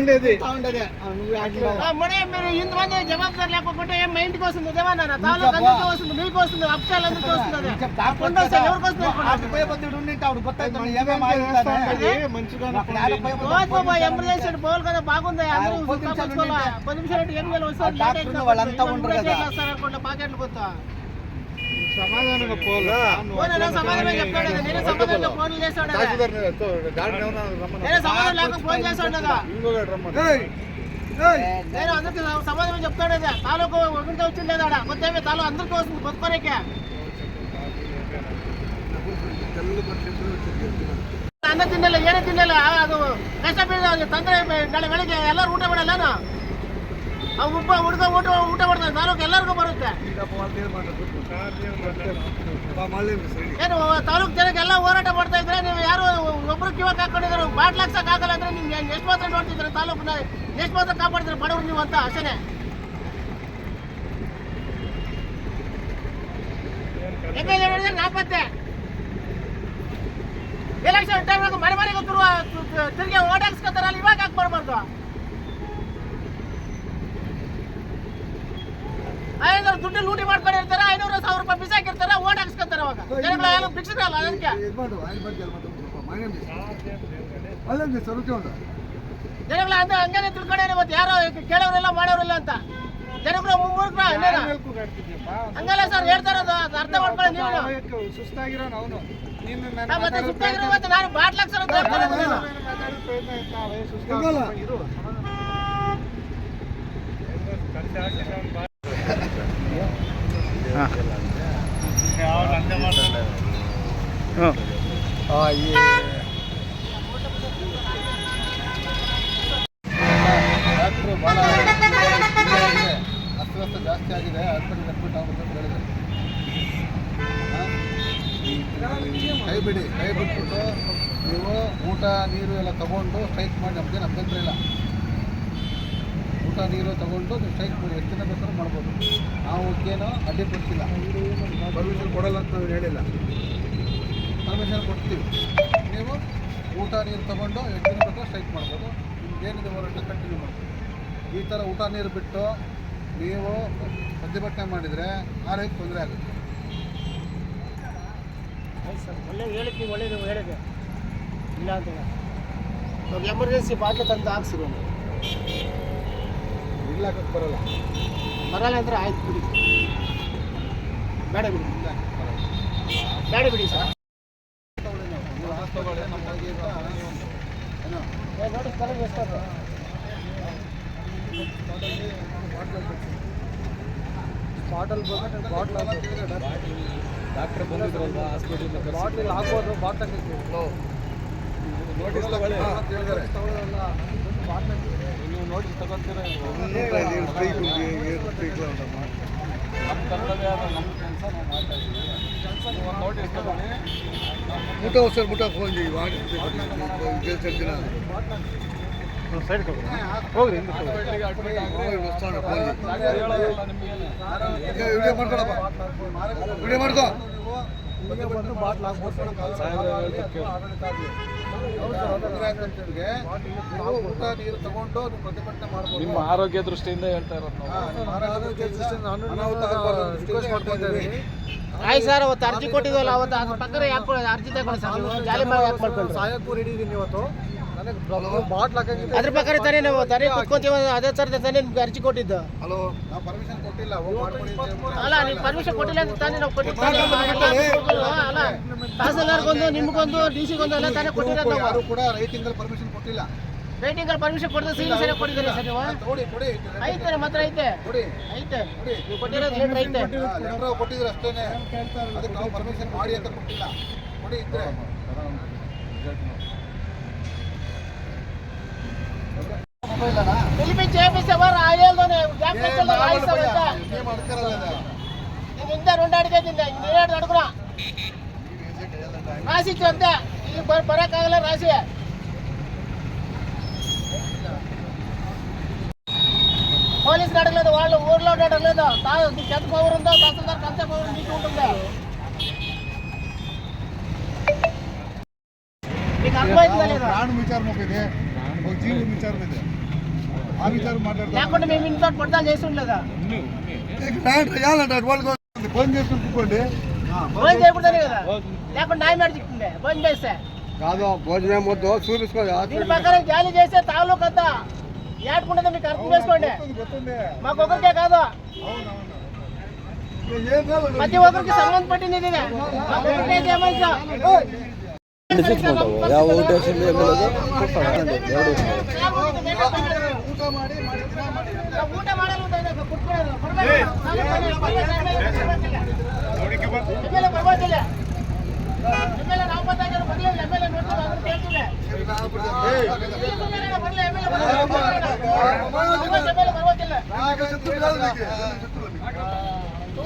ఉండేది. మీరు ఇంతమంది జవాబుదారు ఏం మా ఇంటికి వస్తుంది? దేవన్నా తాలో అందరికీ వస్తుంది మీకు వస్తుంది కదా బాగుంది. అందరూ పది నిమిషాలు ఏం వస్తుంది వాళ్ళంతా ఉండరు కదా. సమాధానంగా పోలా పోనీ సమాధానం చెప్తాడు కదా, నేనే సమాధానం ఫోన్ చేస్తాడు కదా. నేనే సమాధానం లేక ఫోన్ చేస్తాడు కదా నేను అందరికి సమాధానం చెప్తాడు కదా తాలూకు ఒకరితో వచ్చింది లేదా ఆడ. కొత్త ఏమి తాలూ అందరికీ వస్తుంది కొనుక్కోనికే ಅನ್ನ ತಿನ್ನಲ್ಲ ಏನೇ ತಿನ್ನಲ್ಲ ಅದು ಕಷ್ಟ ಬೀಳ ತೊಂದರೆ ನಾಳೆ ಬೆಳಿಗ್ಗೆ ಎಲ್ಲರೂ ಊಟ ಮಾಡಲ್ಲ ಉಪ್ಪ ಹುಡುಗ ಊಟ ಊಟ ಮಾಡ್ತಾರೆ ತಾಲೂಕು ಎಲ್ಲರಿಗೂ ಬರುತ್ತೆ. ಏನು, ತಾಲೂಕು ಜನಕ್ಕೆ ಎಲ್ಲ ಹೋರಾಟ ಮಾಡ್ತಾ ಇದ್ರೆ ನೀವು ಯಾರು ಒಬ್ರು ಕಿವಾಗ ಹಾಕೊಂಡಿದ್ರು, ಬಾಟ್ಲ್ ಹಾಕ್ಸಕ್ ಆಗಲ್ಲ ಅಂದ್ರೆ ನಿಮ್ಗೆ ಎಷ್ಟು ಮಾತ್ರ ನೋಡ್ತಿದ್ರೆ ತಾಲೂಕನ್ನ ಎಷ್ಟು ಮಾತ್ರ ಕಾಪಾಡ್ತೀರಿ ಬಡವ್ರು ನೀವು ಅಂತ ಅಷ್ಟೇ ಎಲ್ ಎ ನಾಪತ್ತೆ. ಎಲೆಕ್ಷನ್ ಟೈಮ್ ಮನೆ ಮನೆಗೆ ತಿರುಗಿ ಓಟ್ ಹಾಕ್ಸ್ಕೊತಾರಲ್ಲ ಇವಾಗ ಹಾಕ್ ಬರ್ಬಾರ್ದು? ಐನೂರು ದುಡ್ಡು ಲೂಟಿ ಮಾಡ್ಕೊಂಡಿರ್ತಾರೆ ಐನೂರು ಸಾವಿರ ರೂಪಾಯಿ ಬಿಸಾಕಿರ್ತಾರೆ ಓಟ್ ಹಾಕ್ಸ್ಕೊತಾರೆ ಅವಾಗ. ಜನಗಳ ಏನು ಭಿಕ್ಷಕರಲ್ಲ ಅದಕ್ಕೆ? ಜನಗಳ ಅಂತ ಹಂಗೇನೆ ತಿಳ್ಕೊಂಡೇನೆ ಮತ್ತೆ ಯಾರೋ ಕೇಳೋರಿಲ್ಲ ಮಾಡೋರಿಲ್ಲ ಅಂತ. ಜನಗಳು ಮೂರ್ಖರ? ಹಂಗಲ್ಲ ಸರ್ ಹೇಳ್ತಾ ಇರೋದು ಅರ್ಥ ಮಾಡ್ಕೊಳ್ಳಿ ನೀವು. ಸುಸ್ತಾಗಿರೋ ಅವನು. ಮತ್ತೆ ನಾನು ಮತ್ತೆ ನಾನು ಬಾಟ್ಲ್ ಹಾಕ್ಸೋದು ಅಂತ ಇರೋದು ನಾನು. ಇರು ಡಾಕ್ಟ್ರು ಭಾಳ ಅಸ್ವಸ್ಥ ಜಾಸ್ತಿ ಆಗಿದೆ ಹಾಸ್ಪಿಟಲ್ ಅಡ್ಮಿಟ್ ಆಗುತ್ತೆ ಅಂತ ಹೇಳಿದ್ದಾರೆ ಹಾ? ಕೈ ಬಿಡಿ, ಕೈ ಬಿಟ್ಬಿಟ್ಟು ನೀವು ಊಟ, ನೀರು ಎಲ್ಲ ತಗೊಂಡು ಸ್ಟ್ರೈಕ್ ಮಾಡಿ ನಮ್ಗೆ ಇಲ್ಲ ಊಟ ನೀರು ತಗೊಂಡು ನೀವು ಸ್ಟ್ರೈಕ್ ಮಾಡಿ ಎಷ್ಟು ದಿನ ಬೇಕಾದ್ರೂ ಮಾಡ್ಬೋದು. ನಾವು ಏನು ಅಡ್ಡಿಪಡಿಸಿಲ್ಲ. ಪರ್ಮಿಷನ್ ಕೊಡಲ್ಲ ಅಂತ ನಾವು ಹೇಳಿಲ್ಲ. ಪರ್ಮಿಷನ್ ಕೊಡ್ತೀವಿ. ನೀವು ಊಟ ನೀರು ತಗೊಂಡು ಎಷ್ಟು ದಿನ ಬೇಕಾದ್ರೂ ಸ್ಟ್ರೈಕ್ ಮಾಡ್ಬೋದು. ಏನಿದೆ ಹೋರಾಟ ಕಂಟಿನ್ಯೂ ಮಾಡ್ಬೋದು. ಈ ಥರ ಊಟ ನೀರು ಬಿಟ್ಟು ನೀವು ಪ್ರತಿಭಟನೆ ಮಾಡಿದರೆ ಆರೋಗ್ಯಕ್ಕೆ ತೊಂದರೆ ಆಗುತ್ತೆ. ಆಯ್ತು ಸರ್ ಒಳ್ಳೆ ಹೇಳಿದ್ವಿ ಒಳ್ಳೇದು ಹೇಳಿದೆ. ಇಲ್ಲ ಅಂತ ಎಮರ್ಜೆನ್ಸಿ ಬಾಟ್ಲು ತಂದು ಹಾಕ್ಸಿರು ಇಲ್ಲ ಹಾಕಕ್ಕೆ ಬರಲ್ಲ. ಬರಲ್ಲ ಅಂದ್ರೆ ಆಯ್ತು ಬಿಡಿ. ಬೇಡ ಬಿಡಿ ಬೇಡ ಬಿಡಿ ಸರ್. ಬಾಟಲ್ ಬಾಟಲ್ ಡಾಕ್ಟರ್ ಬಂದಿದ್ರಲ್ವಾ? ಹಾಸ್ಪಿಟಲ್ ಬಾಟಲ್ ಹಾಕೋದು ಬಾಟಲ್ ನೋಟಿಸ್ ಊಟ ಸರ್ ಊಟ ಫೋನ್ ಜನ ಸೈಡ್ ಹೋಗ್ರಿ ವಿಡಿಯೋ ಮಾಡ್ಕೊಳಪ್ಪ ವಿಡಿಯೋ ಮಾಡ್ಕೋ ಊಟ ನೀರು ತಗೊಂಡು ನೀವು ಪ್ರತಿಭಟನೆ ಮಾಡ್ಬೋದು. ನಿಮ್ಮ ಆರೋಗ್ಯ ದೃಷ್ಟಿಯಿಂದ ಹೇಳ್ತಾ ಇರೋದು ಆರೋಗ್ಯ ದೃಷ್ಟಿಯಿಂದ ರಿಕ್ವೆಸ್ಟ್. ಆಯ್ತು ಸರ್ ಅವತ್ತು ಅರ್ಜಿ ಕೊಟ್ಟಿದ್ವಲ್ಲ ಅವತ್ತು ಅದ್ರ ಪಕ್ಕದ ಯಾಕೆ ಅರ್ಜಿ ತಗೊಳ್ಳಿ ಸರ್ ಹಿಡಿದೀನಿ ಜಾಲಿ ಮಾಡಿ ಯಾಕೆ ಮಾಡ್ಕೊಂಡು ಸಾಯಕ್ಕೂ ರೆಡಿ ಇದೀನಿ ಇವತ್ತು. ಅದ್ರ ಪ್ರಕಾರ ತಾನೇ ನಾವು ತಾನೇ ಕುತ್ಕೊಂತೀವಿ ಅದೇ ಥರದ ತಾನೇ ನಿಮ್ಗೆ ಅರ್ಜಿ ಕೊಟ್ಟಿದ್ದು ಹಲೋ ನಾವು ಪರ್ಮಿಷನ್ ಕೊಟ್ಟಿಲ್ಲ ಅಲ್ಲ ನೀವು ಪರ್ಮಿಷನ್ ಕೊಟ್ಟಿಲ್ಲ ಅಂತ ತಾನೇ ನಾವು ಕೊಟ್ಟಿದ್ದು ಅಲ್ಲ ತಹಸೀಲ್ದಾರ್ಗೊಂದು ನಿಮ್ಗೊಂದು ಡಿ ಸಿಗೊಂದು ಎಲ್ಲ ತಾನೇ ಕೊಟ್ಟಿರೋ ಯಾರು ಕೂಡ ರೈಟಿಂಗ್ ಪರ್ಮಿಷನ್ ಕೊಟ್ಟಿಲ್ಲ ರೈಟಿಂಗ್ ಪರ್ಮಿಷನ್ ಕೊಡೋದು ಸೀಲ್ ಸರಿ ಕೊಟ್ಟಿದ್ದೀರಿ ಸರ್ ನೀವು ಐತೆ ಮಾತ್ರ ಐತೆ ಕೊಡಿ ಐತೆ ನೀವು ಕೊಟ್ಟಿರೋದು ಲೆಟ್ರ್ ಐತೆ ಕೊಟ್ಟಿದ್ರು ಅಷ್ಟೇನೆ ಅದಕ್ಕೆ ನಾವು ಪರ್ಮಿಷನ್ ಮಾಡಿ ಅಂತ ಕೊಟ್ಟಿಲ್ಲ ಕೊಡಿ ಇದ್ರೆ పిలిపి చేపిస్తావా రాయలతోనే. ఇది ఇంత రెండు అడిగేది నేడు అడుగురా రాసి అంతే. ఇది బరా కాగలే రాసి. పోలీసులు అడగలేదు వాళ్ళు ఊర్లో అడగలేదు. నీకు ఎంత పవర్ ఉందో తహసీల్దార్కి అంతే పవర్ నీకు ఉంటుందా? నీకు అర్థమైందా లేదా? ప్రాణ విచారం ఒక ಇದೆ ఒక జీవుని విచారం ಇದೆ ఆ విచారం మాట్లాడతాం లేకుంటే మేము ఇంట్లో పొడతాలు చేసి ఉండలేదా ఫోన్ చేసి కూర్చోండి భోజనం చేయకూడదని కదా లేకుంటే న్యాయం ఏడు చెప్తుండే భోజనం చేస్తే కాదు భోజనం వద్దు చూపించుకో దీని ప్రకారం జాలి చేస్తే తాలూకు అంతా ఏడుకుంటుందో మీకు అర్థం చేసుకోండి ಗೊತ್ತುಂಡೆ మాకు ఒకరికే కాదు ಏನ್ ಹೇಳು? ప్రతి ఒక్కరికి సంబంధ పట్టింది ఇది మాకు ఒకరికే ఏమైందా ಯಾವ ಊಟ ಎಮ್ಮೆಲ್ಲೆ ಊಟ ಮಾಡಿ ಮಾಡಿದ್ರೆ ಮಾಡಿದ್ರೆ ಊಟ ಮಾಡಲು ಕುಟ್ಕೊಳ್ಳೋದು ಎಮ್ಮೆಲ್ಲೆ ಪರವಾಗಿಲ್ಲ ಎಮ್ಮೆಲ್ಲೆ ನಾವು ಬಂದಾಗ ಬರಲಿಲ್ಲ ಎಮ್ಮೆಲ್ಲೆ ನೋಡ್ತೀವಿ ಅದನ್ನು ಕೇಳ್ತೀವಿ ಬರಲಿ ಎಮ್ಮೆಲ್ಲೆ ಪರವಾಗಿಲ್ಲ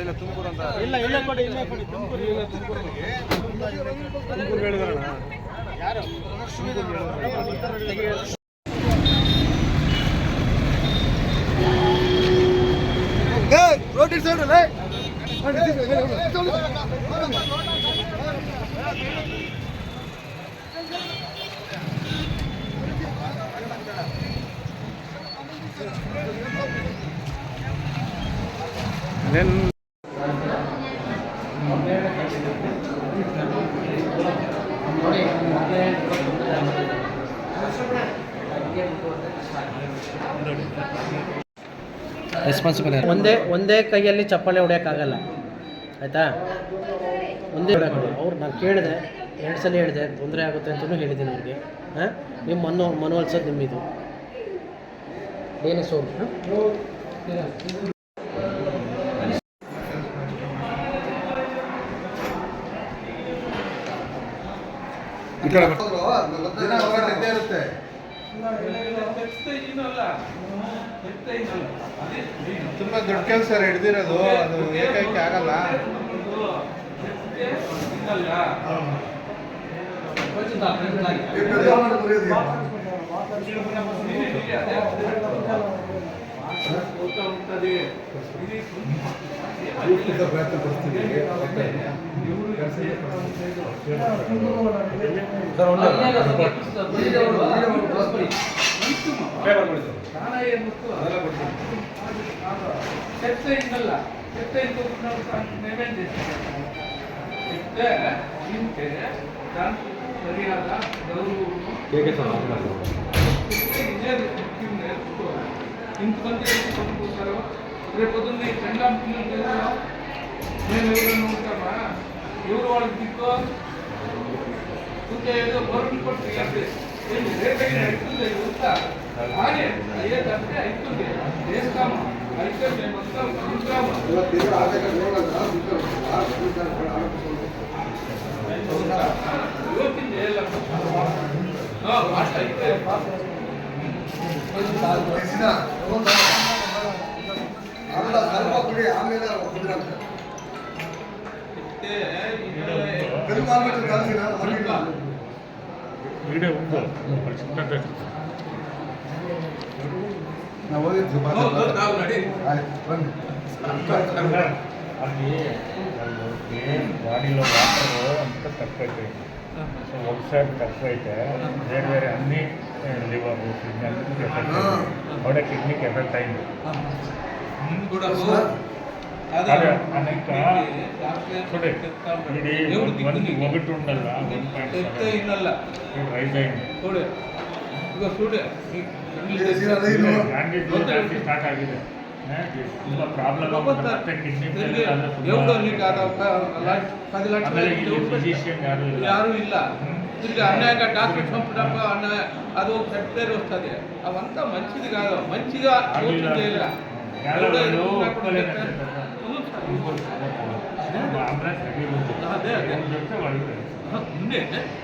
ಇಲ್ಲ ತುಮಕೂರು ಅಂತ ಇಲ್ಲ ಇಲ್ಲ ಕೊಡಿ ಇಲ್ಲ ಕೊಡಿ ತುಮಕೂರು ಇಲ್ಲ ತುಮಕೂರು ತುಮಕೂರು ಹೇಳಿದ್ರಣ ಯಾರು ರೋಟಿ ಸೈಡಲ್ಲ சொல்லு ಅಲ್ಲೇ ಒಂದೇ ಒಂದೇ ಕೈಯಲ್ಲಿ ಚಪ್ಪಾಳೆ ಹೊಡೆಯೋಕ್ಕಾಗಲ್ಲ. ಆಯಿತಾ? ಒಂದೇ ಹೊಡೆಯೋಕ್ಕಾಗಲ್ಲ ಅವ್ರು ನಾನು ಕೇಳಿದೆ ಎರಡು ಸಲ ಹೇಳಿದೆ ತೊಂದರೆ ಆಗುತ್ತೆ ಅಂತಲೂ ಹೇಳಿದ್ದೀನಿ ಅವ್ರಿಗೆ. ಹಾಂ? ನಿಮ್ಮ ಮನೋ ಮನವೊಲಿಸೋದು ನಿಮ್ಮಿದು. ಏನೇ ಸೋಲು. ಹೋರಾಟ ಇದ್ದೇ ಇರುತ್ತೆ. ತುಂಬಾ ದೊಡ್ಡ ಕೆಲಸ ಹಿಡ್ದಿರೋದು ಅದು ಏಕೈಕೆ ಆಗಲ್ಲ. ಈ ಪ್ರಜಾವಾಣಿ ಮುರಿಯೋದು ಏನು? ಉಚಿತ ಪ್ರಯತ್ನ ಪಡ್ತೀವಿ. చెప్తే ఇంకల్లా చెప్తే ఇంకొక పేమెంట్ చేస్తాను చెప్తే ఇంటే దానికి మర్యాద గౌరవం ఇంతమంది కొనుక్కుంటారు రేపు పొద్దున్న చండాలని మేము ఎవరైనా ఉంటామా ఎవరు వాళ్ళకి దిక్కు ఉంటే ఏదో గవర్నమెంట్ కొట్టి ఏంటి రేపైనా అవుతుంది వస్తా అలాగే అయ్యేదంటే అవుతుంది చేస్తాము అయితే మేము వస్తాము ఉంటాము యోచన చేయాలమ్మా అట్లా అయితే ಬೇಯಿಸಿದ ನಾವು ಅಲ್ಲಿ ಬಾಡಿಲೋ ವಾಟರು ಅಂತ ತಪ್ಪೈತೆ ಒಬ್ಸೈಡ್ ವೆಬ್ಸೈಟ್ ತಪ್ಪೈತೆ ಬೇರೆ ಬೇರೆ ಅನ್ನಿ ಲಿವರ್ ಕಿಡ್ನಿ ಕಿಡ್ನಿಗೆ ಎಫೆಕ್ಟ್ ಅయింది అనేక చూడండి ఇది ఒకటి ఉండాలా వన్ పాయింట్ రైజ్ అయింది ಸ್ಟಾರ್ಟ್ ಆಗಿದೆ ತುಂಬ ಪ್ರಾಬ್ಲಮ್ ಮತ್ತೆ ಕಿಡ್ನಿ ಫಿಸಿಷಿಯನ್ ಯಾರು ಇಲ್ಲ తిరిగి అన్యాయంగా డాక్టర్ చంపడం అన్యాయ అది ఒక చెడ్డ పేరు వస్తుంది అవంతా మంచిది కాదు మంచిగా యోచన చేయాల వాళ్ళు ఒప్పుకోలేదంటే అవును సార్. ఆంధ్ర సరిగ్గా అదే, అదే. చెప్తే వాళ్ళు ముందే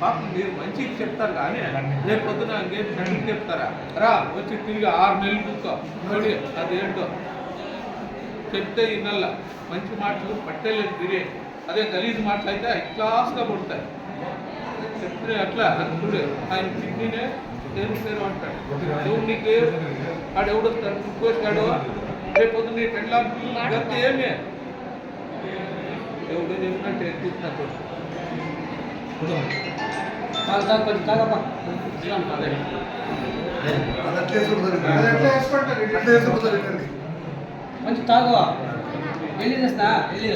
పాపం మీరు మంచిగా చెప్తారు కానీ రేపు పొద్దున ఇంకేం ఫ్రెండ్కి చెప్తారా రా వచ్చి తిరిగి ఆరు నెలలు కూర్చో ನೋಡಿ అదేంటో చెప్తే ఈ నెల మంచి మాటలు పట్టేలేదు తిరిగే అదే గలీజ్ మాటలు అయితే క్లాస్గా పుడతాయి చెప్తే అట్లా చూడు ఆయన తిండినే దేవుని అంటాడు నువ్వు నీకు ఆడు ఎవడు తనుకోడు రేపొద్దు నీ పెళ్ళా గంత ఏమే? ఎవడు చెప్పినట్టు ఎత్తిస్తున్నట్టు మంచి తాగువా వెళ్ళి చేస్తా వెళ్ళి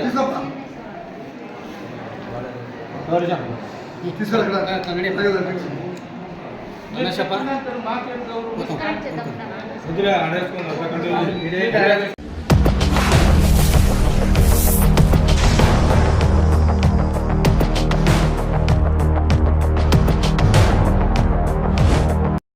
తీసుకెళ్ళండి